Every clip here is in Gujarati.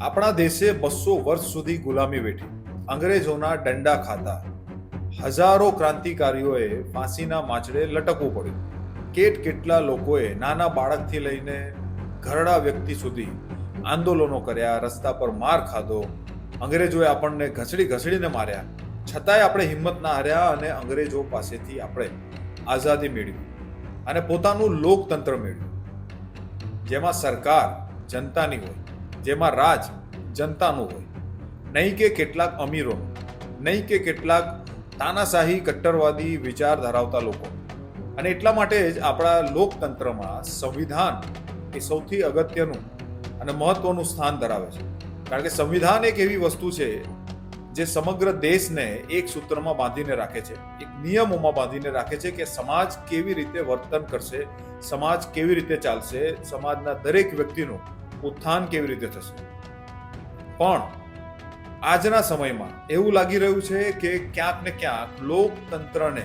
આપણા દેશે બસો વર્ષ સુધી ગુલામી વેઠી. અંગ્રેજોના દંડા ખાતા. હજારો ક્રાંતિકારીઓએ ફાંસીના માછડે લટકવું પડ્યું. કેટ કેટલા લોકોએ નાના બાળકથી લઈને ઘરડા વ્યક્તિ સુધી આંદોલનો કર્યા, રસ્તા પર માર ખાધો. અંગ્રેજોએ આપણને ઘસડી ઘસડીને માર્યા. છતાંય આપણે હિંમત ના હાર્યા અને અંગ્રેજો પાસેથી આપણે આઝાદી મેળવી અને પોતાનું લોકતંત્ર મેળવ્યું. જેમાં સરકાર જનતાની હોય જેમાં રાજ જનતાનું હોય. નહીં કે કેટલાક અમીરોનું, નહીં કે કેટલાક તાનાશાહી કટ્ટરવાદી વિચાર ધરાવતા લોકો. અને એટલા માટે જ આપણા લોકતંત્રમાં સંવિધાન એ સૌથી અગત્યનું અને મહત્વનું સ્થાન ધરાવે છે. કારણ કે સંવિધાન એક એવી વસ્તુ છે જે સમગ્ર દેશને એક સૂત્રમાં બાંધીને રાખે છે. એક નિયમોમાં બાંધીને રાખે છે કે સમાજ કેવી રીતે વર્તન કરશે, સમાજ કેવી રીતે ચાલશે, સમાજના દરેક વ્યક્તિનું ઉત્થાન કેવી રીતે થશે? પણ આજના સમયમાં એવું લાગી રહ્યું છે કે ક્યાંક ને ક્યાંક લોકતંત્રને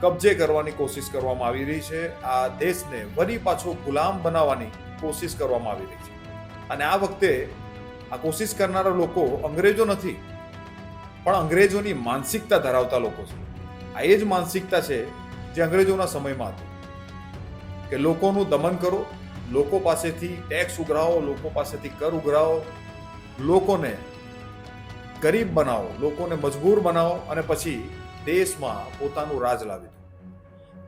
કબજે કરવાની કોશિશ કરવામાં આવી રહી છે. આ દેશને વરી પાછો ગુલામ બનાવવાની કોશિશ કરવામાં આવી રહી છે. અને આ વખતે આ કોશિશ કરનારા લોકો અંગ્રેજો નથી, પણ અંગ્રેજોની માનસિકતા ધરાવતા લોકો છે. આ એ જ માનસિકતા છે જે અંગ્રેજોના સમયમાં હતી કે લોકોનું દમન કરો લોકો પાસેથી ટેક્સ ઉઘરાવો, લોકો પાસેથી કર ઉઘરાવો, લોકોને ગરીબ બનાવો, લોકોને મજબૂર બનાવો અને પછી દેશમાં પોતાનું રાજ લાવી દો.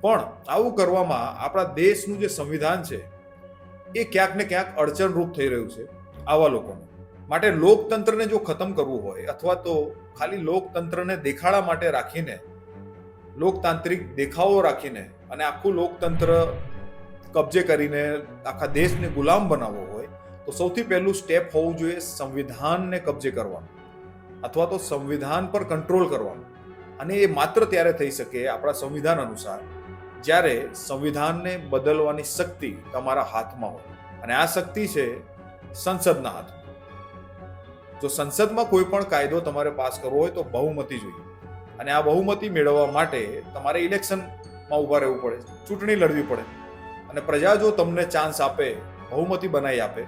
પણ આવું કરવામાં આપણા દેશનું જે સંવિધાન છે, એ ક્યાંક ને ક્યાંક અડચણરૂપ થઈ રહ્યું છે આવા લોકોને. માટે લોકતંત્રને જો ખતમ કરવું હોય અથવા તો ખાલી લોકતંત્રને દેખાડા માટે રાખીને, લોકતાંત્રિક દેખાવો રાખીને અને આખું લોકતંત્ર કબજે કરીને આખા દેશને ગુલામ બનાવવો હોય, તો સૌથી પહેલું સ્ટેપ હોવું જોઈએ સંવિધાનને કબજે કરવાનું, અથવા તો સંવિધાન પર કંટ્રોલ કરવાનું. અને એ માત્ર ત્યારે થઈ શકે આપણા સંવિધાન અનુસાર, જ્યારે સંવિધાનને બદલવાની શક્તિ તમારા હાથમાં હોય. અને આ શક્તિ છે સંસદના હાથમાં. જો સંસદમાં કોઈ પણ કાયદો તમારે પાસ કરવો હોય, તો બહુમતી જોઈએ. અને આ બહુમતી મેળવવા માટે તમારે ઇલેક્શનમાં ઊભા રહેવું પડે, ચૂંટણી લડવી પડે. અને પ્રજા જો તમને ચાન્સ આપે, બહુમતી બનાવી આપે,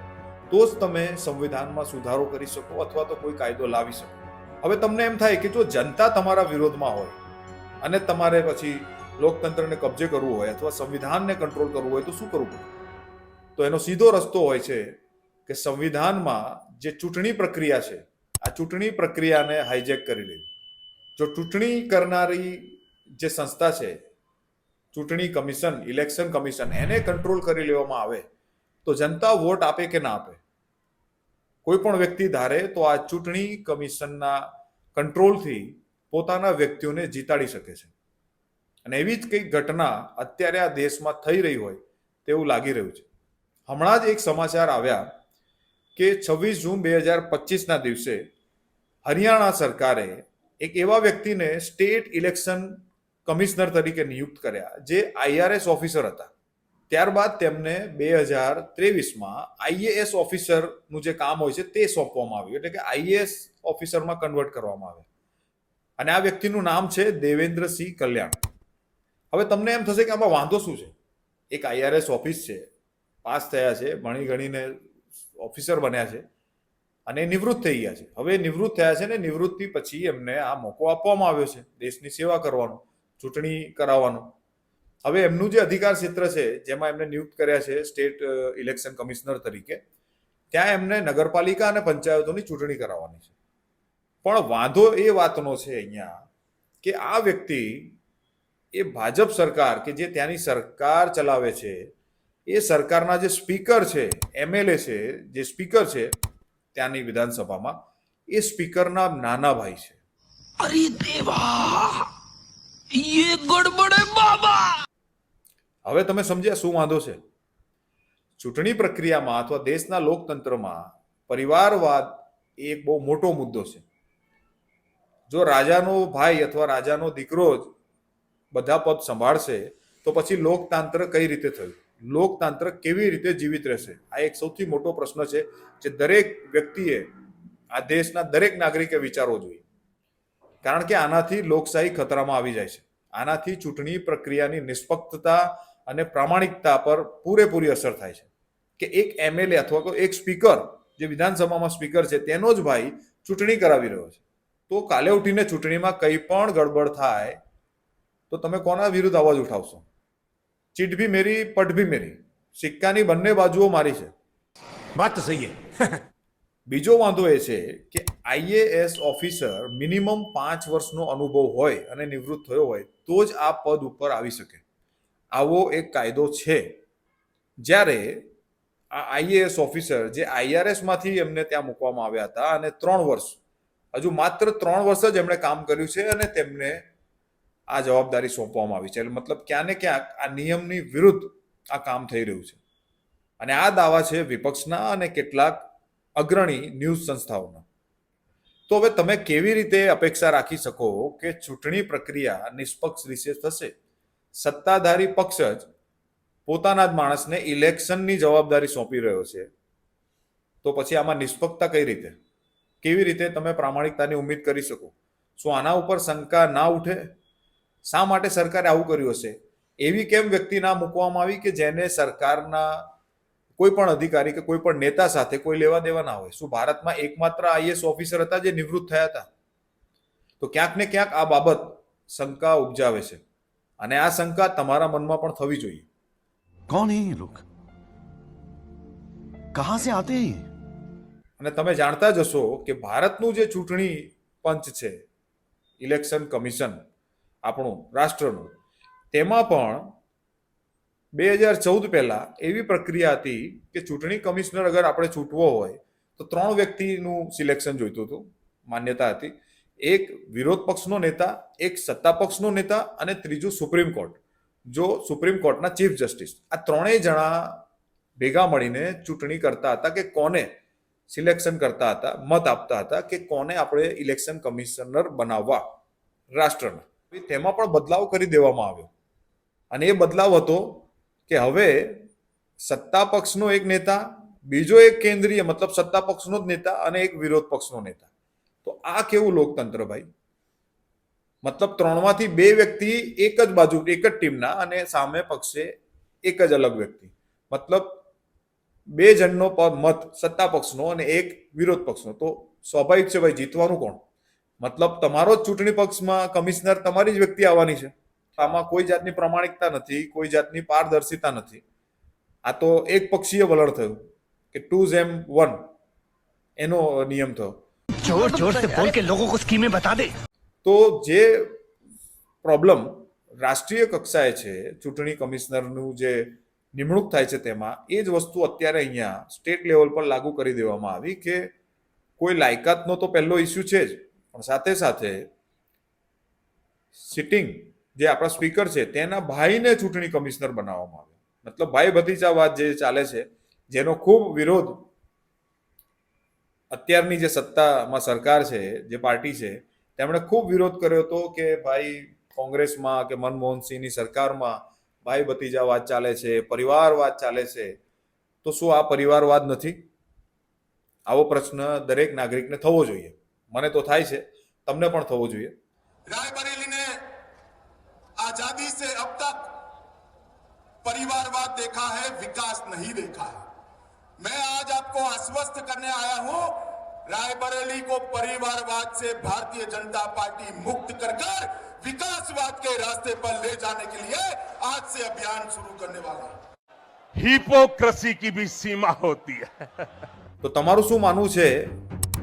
તો જ તમે સંવિધાનમાં સુધારો કરી શકો અથવા તો કોઈ કાયદો લાવી શકો. હવે તમને એમ થાય કે જો જનતા તમારા વિરોધમાં હોય અને તમારે પછી લોકતંત્રને કબજે કરવું હોય અથવા સંવિધાનને કંટ્રોલ કરવું હોય તો શું કરવું પડે? તો એનો સીધો રસ્તો હોય છે કે સંવિધાનમાં જે ચૂંટણી પ્રક્રિયા છે, આ ચૂંટણી પ્રક્રિયાને હાઈજેક કરી લેવી. જો ચૂંટણી કરનારી જે સંસ્થા છે ચૂંટણી કમિશન, ઇલેક્શન કમિશન એને કંટ્રોલ કરી લેવામાં આવે તો જનતા વોટ આપે કે ના આપે? કોઈ પણ વ્યક્તિ ધારે તો આ ચૂંટણી કમિશનના કંટ્રોલથી પોતાના વ્યક્તિઓને જીતાડી શકે છે. અને એવી જ કંઈક ઘટના અત્યારે આ દેશમાં થઈ રહી હોય તેવું લાગી રહ્યું છે. હમણાં જ એક સમાચાર આવ્યા કે છવ્વીસ જૂન બે હજાર પચીસના દિવસે હરિયાણા સરકારે એક એવા વ્યક્તિને સ્ટેટ ઇલેક્શન કમિશનર તરીકે નિયુક્ત કર્યા, જે આઈઆરએસ ઓફિસર હતા. ત્યારબાદ તેમને બે હજાર ત્રેવીસમાં આઈએએસ ઓફિસરનું જે કામ હોય છે તે સોંપવામાં આવ્યું. એટલે કે આઈએએસ ઓફિસરમાં કન્વર્ટ કરવામાં આવે. અને આ વ્યક્તિનું નામ છે દેવેન્દ્રસિંહ કલ્યાણ. હવે તમને એમ થશે કે આમાં વાંધો શું છે? એક આઈઆરએસ ઓફિસ છે, પાસ થયા છે, ભણી ગણીને ઓફિસર બન્યા છે, અને નિવૃત્ત થઈ ગયા છે. હવે નિવૃત્ત થયા છે ને નિવૃત્તિ પછી એમને આ મોકો આપવામાં આવ્યો છે, દેશની સેવા કરવાનો. ચૂંટણી કરાવવાનો. હવે એમનું જે અધિકાર ક્ષેત્ર છે, જેમાં એમને નિયુક્ત કર્યા છે સ્ટેટ ઇલેક્શન કમિશનર તરીકે, ત્યાં એમને નગરપાલિકા અને પંચાયતોની ચૂંટણી કરાવવાની છે. પણ વાંધો એ વાતનો છે અહીંયા કે આ વ્યક્તિ એ ભાજપ સરકાર કે જે ત્યાંની સરકાર ચલાવે છે, એ સરકારના જે સ્પીકર છે એમએલએ છે, જે સ્પીકર છે ત્યાંની વિધાનસભામાં, એ સ્પીકરના નાના ભાઈ છે. અરે દેવા! યે ગડબડે બાબા હવે તમે સમજ્યા શું વાંધો છે? ચૂંટણી પ્રક્રિયામાં અથવા દેશના લોકતંત્રમાં પરિવારવાદ એ એક બહુ મોટો મુદ્દો છે. જો રાજાનો ભાઈ અથવા રાજાનો દીકરો જ બધા પદ સંભાળશે, તો પછી લોકતંત્ર કઈ રીતે થયું? લોકતંત્ર કેવી રીતે જીવિત રહેશે? આ એક સૌથી મોટો પ્રશ્ન છે, જે દરેક વ્યક્તિએ આ દેશના દરેક નાગરિકે વિચારવો જોઈએ. કારણ કે આનાથી લોકશાહી ખતરામાં આવી જાય છે. આનાથી ચૂંટણી પ્રક્રિયાની નિષ્પક્ષતા અને પ્રામાણિકતા પર પૂરેપૂરી અસર થાય છે. કે એક એમએલએ અથવા તો એક સ્પીકર જે વિધાનસભામાં સ્પીકર છે તેનો જ ભાઈ ચૂંટણી કરાવી રહ્યો છે. તો કાલે ઉઠીને ચૂંટણીમાં કંઈ પણ ગડબડ થાય તો તમે કોના વિરુદ્ધ અવાજ ઉઠાવશો? ચીટ ભી મેરી પટ ભી મેરી. સિક્કાની બંને બાજુઓ મારી છે. વાત સહી બીજો વાંધો એ છે કે આઈએએસ ઓફિસર મિનિમમ પાંચ વર્ષનો અનુભવ હોય અને નિવૃત્ત થયો હોય તો જ આ પદ ઉપર આવી શકે. આવો એક કાયદો છે. જ્યારે આ આઈએએસ ઓફિસર જે આઈઆરએસમાંથી એમને ત્યાં મૂકવામાં આવ્યા હતા અને ત્રણ વર્ષ, હજુ માત્ર ત્રણ વર્ષ જ એમણે કામ કર્યું છે અને તેમને આ જવાબદારી સોંપવામાં આવી છે. એટલે મતલબ ક્યાં ને ક્યાંક આ નિયમની વિરુદ્ધ આ કામ થઈ રહ્યું છે. અને આ દાવા છે વિપક્ષના અને કેટલાક અગ્રણી ન્યૂઝ સંસ્થાઓના. તો હવે તમે કેવી રીતે અપેક્ષા રાખી શકો કે ચૂંટણી પ્રક્રિયા નિષ્પક્ષ રીતે થશે? સત્તાધારી પક્ષ જ પોતાના જ માણસને ઇલેક્શનની જવાબદારી સોંપી રહ્યો છે. તો પછી આમાં નિષ્પક્ષતા કઈ રીતે? કેવી રીતે તમે પ્રામાણિકતાની ઉમ્મીદ કરી શકો? શું આના ઉપર શંકા ના ઉઠે? શા માટે સરકારે આવું કર્યું હશે? એવી કેમ વ્યક્તિ ના મૂકવામાં આવી કે જેને સરકારના કોઈ પણ અધિકારી કે કોઈ પણ નેતા સાથે કોઈ લેવા દેવા ના હોય. શું ભારતમાં એકમાત્ર આઈએસ ઓફિસર હતા જે નિવૃત્ત થયા હતા? તો ક્યાંક ને ક્યાંક આ બાબત શંકા ઉપજાવે છે. અને આ શંકા તમારા મનમાં પણ થવી જોઈએ. કોણ હે લોક? કહા સે આતે અને તમે જાણતા જ હશો કે ભારતનું જે ચૂંટણી પંચ છે ઇલેક્શન કમિશન આપણું રાષ્ટ્રનું તેમાં પણ બે હજાર ચૌદ પહેલા એવી પ્રક્રિયા હતી કે ચૂંટણી કમિશનર અગર આપણે ચૂંટવો હોય, તો ત્રણ વ્યક્તિનું સિલેક્શન જોઈતું હતું, માન્યતા હતી. એક વિરોધ પક્ષનો નેતા, એક સત્તા પક્ષનો નેતા અને ત્રીજું સુપ્રીમ કોર્ટ. જો સુપ્રીમ કોર્ટના ચીફ જસ્ટિસ, આ ત્રણેય જણા ભેગા મળીને ચૂંટણી કરતા હતા કે કોને સિલેક્શન કરતા હતા, મત આપતા હતા કે કોને આપણે ઇલેક્શન કમિશનર બનાવવા રાષ્ટ્રના. તેમાં પણ બદલાવ કરી દેવામાં આવ્યો. અને એ બદલાવ હતો કે હવે સત્તા પક્ષનો એક નેતા, બીજો એક કેન્દ્રીય, મતલબ સત્તા પક્ષનો જ નેતા અને એક વિરોધ પક્ષનો નેતા. તો આ કેવું લોકતંત્ર ભાઈ? મતલબ ત્રણમાંથી બે વ્યક્તિ એક જ બાજુ, એક જ ટીમના અને સામે પક્ષે એક જ અલગ વ્યક્તિ. મતલબ બે જણનો મત સત્તા પક્ષનો અને એક વિરોધ પક્ષનો. તો સ્વાભાવિક છે ભાઈ, જીતવાનું કોણ? મતલબ તમારો જ ચૂંટણી પક્ષમાં કમિશનર તમારી જ વ્યક્તિ આવવાની છે. આમાં કોઈ જાતની પ્રમાણિકતા નથી કોઈ જાતની પારદર્શિતા નથી. આ તો એક પક્ષીય વલણ થયું કે ટુ જેમ વન એનો નિયમ થયો. જોર જોર સે બોલ કે લોકો કો સ્કીમે બતા દે. તો જે પ્રોબ્લેમ રાષ્ટ્રીય કક્ષાએ છે ચૂંટણી કમિશનરનું જે નિમણૂક થાય છે તેમાં એ જ વસ્તુ અત્યારે અહીંયા સ્ટેટ લેવલ પર લાગુ કરી દેવામાં આવી કે કોઈ લાયકાતનો તો પહેલો ઇસ્યુ છે જ. પણ સાથે સાથે સિટિંગ જે આપણા સ્પીકર છે, તેના ભાઈને ચૂંટણી કમિશનર બનાવવામાં આવે મતલબ ભાઈ ભતીજાવાદ જે ચાલે છે, જેનો ખૂબ વિરોધ અત્યારની જે સત્તામાં સરકાર છે, જે પાર્ટી છે, તેમણે ખૂબ વિરોધ કર્યો હતો કે ભાઈ કોંગ્રેસમાં કે મનમોહનસિંહની સરકારમાં ભાઈ ભતીજાવાદ ચાલે છે પરિવારવાદ ચાલે છે, તો શું આ પરિવારવાદ નથી? આવો પ્રશ્ન દરેક નાગરિકને થવો જોઈએ. મને તો થાય છે, તમને પણ થવો જોઈએ. परिवारवाद देखा है विकास नहीं देखा है मैं आज आपको आश्वस्त करने आया हूं रायबरेली को परिवारवाद से भारतीय जनता पार्टी मुक्त कर कर विकासवाद के रास्ते पर ले जाने के लिए आज से अभियान शुरू करने वाला है हिपोक्रेसी की भी सीमा होती है તો તમારું શું માનવું છે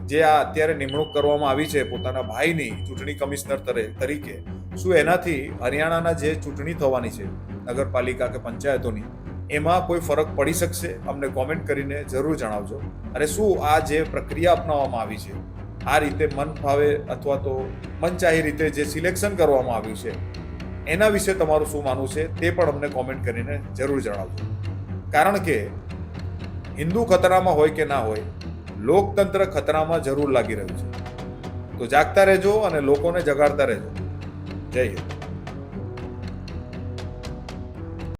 જે આ અત્યારે નિમણૂક કરવામાં આવી છે પોતાના ભાઈની ચૂંટણી કમિશનર તરે- તરીકે શું એનાથી હરિયાણાના જે ચૂંટણી થવાની છે નગરપાલિકા કે પંચાયતોની, એમાં કોઈ ફરક પડી શકશે? અમને કોમેન્ટ કરીને જરૂર જણાવજો. અને શું આ જે પ્રક્રિયા અપનાવવામાં આવી છે, આ રીતે મન ભાવે અથવા તો મનચાહી રીતે જે સિલેક્શન કરવામાં આવ્યું છે, એના વિશે તમારું શું માનવું છે તે પણ અમને કોમેન્ટ કરીને જરૂર જણાવજો. કારણ કે હિન્દુ ખતરામાં હોય કે ના હોય, લોકતંત્ર ખતરામાં જરૂર લાગી રહ્યું છે. તો જાગતા રહેજો અને લોકોને જગાડતા રહેજો. જય હિન્દ.